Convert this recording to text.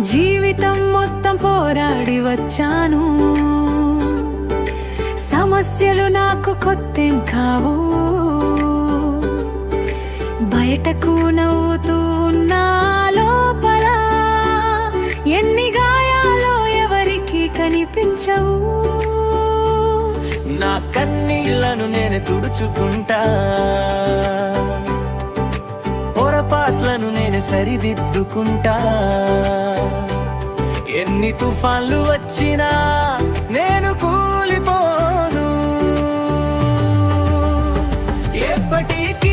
జీవితం పోరాడి వచ్చాను. సమస్యలు నాకు కొత్తేం కావు. బయటకు నవ్వుతూ ఉన్నా లోపల ఎన్ని గాయాలో ఎవరికి కనిపించవు. నా కన్నీళ్ళను నేను తుడుచుకుంటా. పాటలను నేను సరిదిద్దుకుంటా. ఎన్ని తుఫాన్లు వచ్చినా నేను కూలిపోను. ఎప్పటికీ